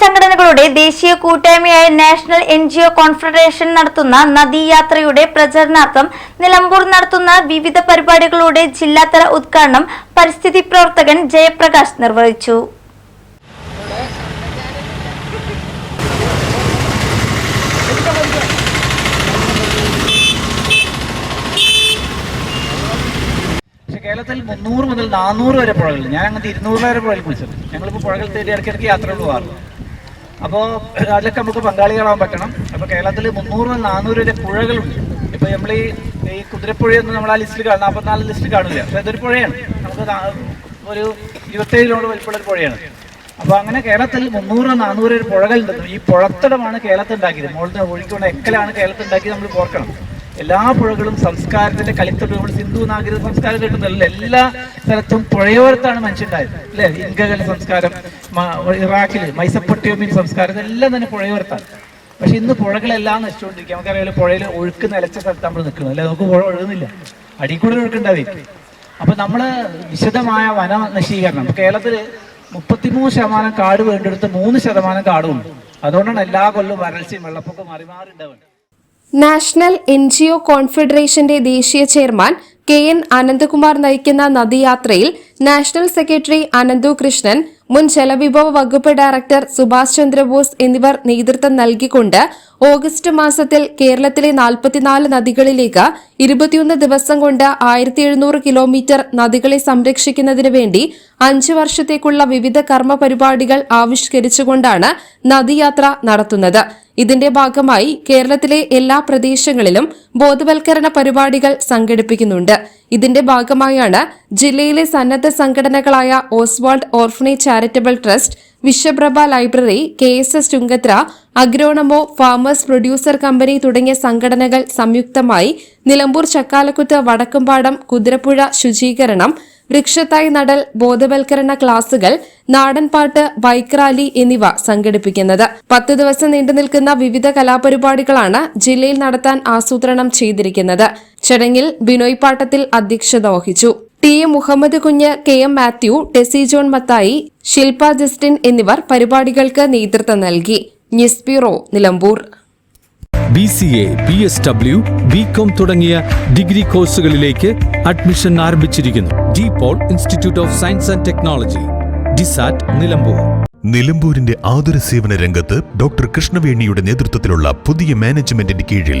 സംഘടനകളുടെ ദേശീയ കൂട്ടായ്മയായ national N G O confederation നടത്തുന്ന നദീയാത്രയുടെ പ്രചരണാർത്ഥം നിലമ്പൂർ നടത്തുന്ന വിവിധ പരിപാടികളുടെ ജില്ലാതല ഉദ്ഘാടനം പരിസ്ഥിതി പ്രവർത്തകൻ ജയപ്രകാശ് നിർവഹിച്ചു. കേരളത്തിൽ മുന്നൂറ് മുതൽ നാനൂറ് വരെ പുഴകൾ ഞാൻ അങ്ങനത്തെ ഇരുന്നൂറ് വരെ പുഴകൾ കുളിച്ചത് ഞങ്ങളിപ്പോൾ പുഴകൾ തേടി ഇടയ്ക്കിടയ്ക്ക് യാത്രകൾ പോകാറുണ്ട് അപ്പോൾ അതിലൊക്കെ നമുക്ക് പങ്കാളികളാവാൻ പറ്റണം. അപ്പോൾ കേരളത്തിൽ മുന്നൂറ് നാനൂറ് വരെ പുഴകളുണ്ട്. ഇപ്പോൾ നമ്മൾ ഈ ഈ കുതിരപ്പുഴയൊന്നും നമ്മൾ ആ ലിസ്റ്റിൽ കാണും നാൽപ്പത്തിനാല് ലിസ്റ്റിൽ കാണില്ല അപ്പോൾ ഇതൊരു പുഴയാണ്. നമുക്ക് ഒരു ഇരുപത്തേഴ് കിലോമീറ്റർ വലിപ്പമുള്ള ഒരു പുഴയാണ്. അപ്പോൾ അങ്ങനെ കേരളത്തിൽ മുന്നൂറ് നാനൂറ് ഒരു പുഴകളുണ്ടെന്നും ഈ പുഴത്തടമാണ് കേരളത്തിൽ ഉണ്ടാക്കിയത് മുകളിൽ ഒഴുക്കിക്കൊണ്ട് എക്കലാണ് കേരളത്തിൽ ഉണ്ടാക്കിയത് നമ്മൾ ഓർക്കണം. എല്ലാ പുഴകളും സംസ്കാരത്തിന്റെ കളിത്തൊട്ട് നമ്മൾ സിന്ധു നാഗരിക സംസ്കാരം കിട്ടുന്നതല്ല എല്ലാ സ്ഥലത്തും പുഴയോരത്താണ് മനുഷ്യണ്ടായത് അല്ലെ? ഇൻകകല സംസ്കാരം ഇറാഖിൽ മൈസപ്പൊട്ടിയോമിൻ സംസ്കാരം ഇതെല്ലാം തന്നെ പുഴയോരത്താണ്. പക്ഷെ ഇന്ന് പുഴകളെല്ലാം നശിച്ചുകൊണ്ടിരിക്കുക നമുക്കറിയാലോ പുഴയിൽ ഒഴുക്ക് നിലച്ച സ്ഥലത്ത് നമ്മൾ നിൽക്കുന്നത്. അല്ലെ നമുക്ക് പുഴ ഒഴുകുന്നില്ല. അടിയിൽ കൂടെ ഒഴുക്കുണ്ടാവും അപ്പൊ നമ്മൾ വിശദമായ വന നശീകരണം. കേരളത്തിൽ മുപ്പത്തിമൂന്ന് ശതമാനം കാട് വേണ്ടെടുത്ത് മൂന്ന് ശതമാനം കാടുണ്ട് അതുകൊണ്ടാണ് എല്ലാ കൊല്ലവും വരൾച്ചയും വെള്ളപ്പൊക്കം മാറി മാറി ഉണ്ടാവുന്നത്. നാഷണൽ എൻ ജി ഒ കോൺഫെഡറേഷന്റെ ദേശീയ ചെയർമാൻ കെ എൻ അനന്തകുമാർ നയിക്കുന്ന നദിയാത്രയിൽ നാഷണൽ സെക്രട്ടറി അനന്തു കൃഷ്ണൻ മുൻ ജലവിഭവ വകുപ്പ് ഡയറക്ടർ സുഭാഷ് ചന്ദ്രബോസ് എന്നിവർ നേതൃത്വം നൽകിക്കൊണ്ട് ഓഗസ്റ്റ് മാസത്തിൽ കേരളത്തിലെ നാൽപ്പത്തിനാല് നദികളിലേക്ക് ഇരുപത്തിയൊന്ന് ദിവസം കൊണ്ട് ആയിരത്തി എഴുന്നൂറ് കിലോമീറ്റർ നദികളെ സംരക്ഷിക്കുന്നതിന് വേണ്ടി അഞ്ച് വർഷത്തേക്കുള്ള വിവിധ കർമ്മ പരിപാടികൾ ആവിഷ്കരിച്ചുകൊണ്ടാണ് നദിയാത്ര നടത്തുന്നത്. ഇതിന്റെ ഭാഗമായി കേരളത്തിലെ എല്ലാ പ്രദേശങ്ങളിലും ബോധവൽക്കരണ പരിപാടികൾ സംഘടിപ്പിക്കുന്നുണ്ട്. ഇതിന്റെ ഭാഗമായാണ് ജില്ലയിലെ സന്നദ്ധ സംഘടനകളായ Oswald orphanage charitable trust Viswaprabha library K S S Chungathara agronomy farmers producer company തുടങ്ങിയ സംഘടനകൾ സംയുക്തമായി നിലമ്പൂർ ചക്കാലക്കുത്ത് വടക്കുംപാടം കുതിരപ്പുഴ ശുചീകരണം വൃക്ഷത്തായി നടൽ ബോധവൽക്കരണ ക്ലാസുകൾ നാടൻപാട്ട് ബൈക്ക് റാലി എന്നിവ സംഘടിപ്പിക്കുന്നത്. പത്ത് ദിവസം നീണ്ടുനിൽക്കുന്ന വിവിധ കലാപരിപാടികളാണ് ജില്ലയിൽ നടത്താൻ ആസൂത്രണം ചെയ്തിരിക്കുന്നത്. ചടങ്ങിൽ ബിനോയ് പാട്ടത്തിൽ അധ്യക്ഷത വഹിച്ചു. T. A Muhammad Kunju K. M. Mathew Tessy John Mathai Shilpa Justin എന്നിവർ പരിപാടികൾക്ക് നേതൃത്വം നൽകി. News bureau Nilambur. B C A B S W B com തുടങ്ങിയ ഡിഗ്രി കോഴ്സുകളിലേക്ക് അഡ്മിഷൻ ആരംഭിച്ചിരിക്കുന്നു. D Paul institute of science and technology DISAT Nilambur. നിലമ്പൂരിന്റെ ആതുര സേവന രംഗത്ത് ഡോക്ടർ കൃഷ്ണവേണിയുടെ നേതൃത്വത്തിലുള്ള പുതിയ മാനേജ്മെന്റിന്റെ കീഴിൽ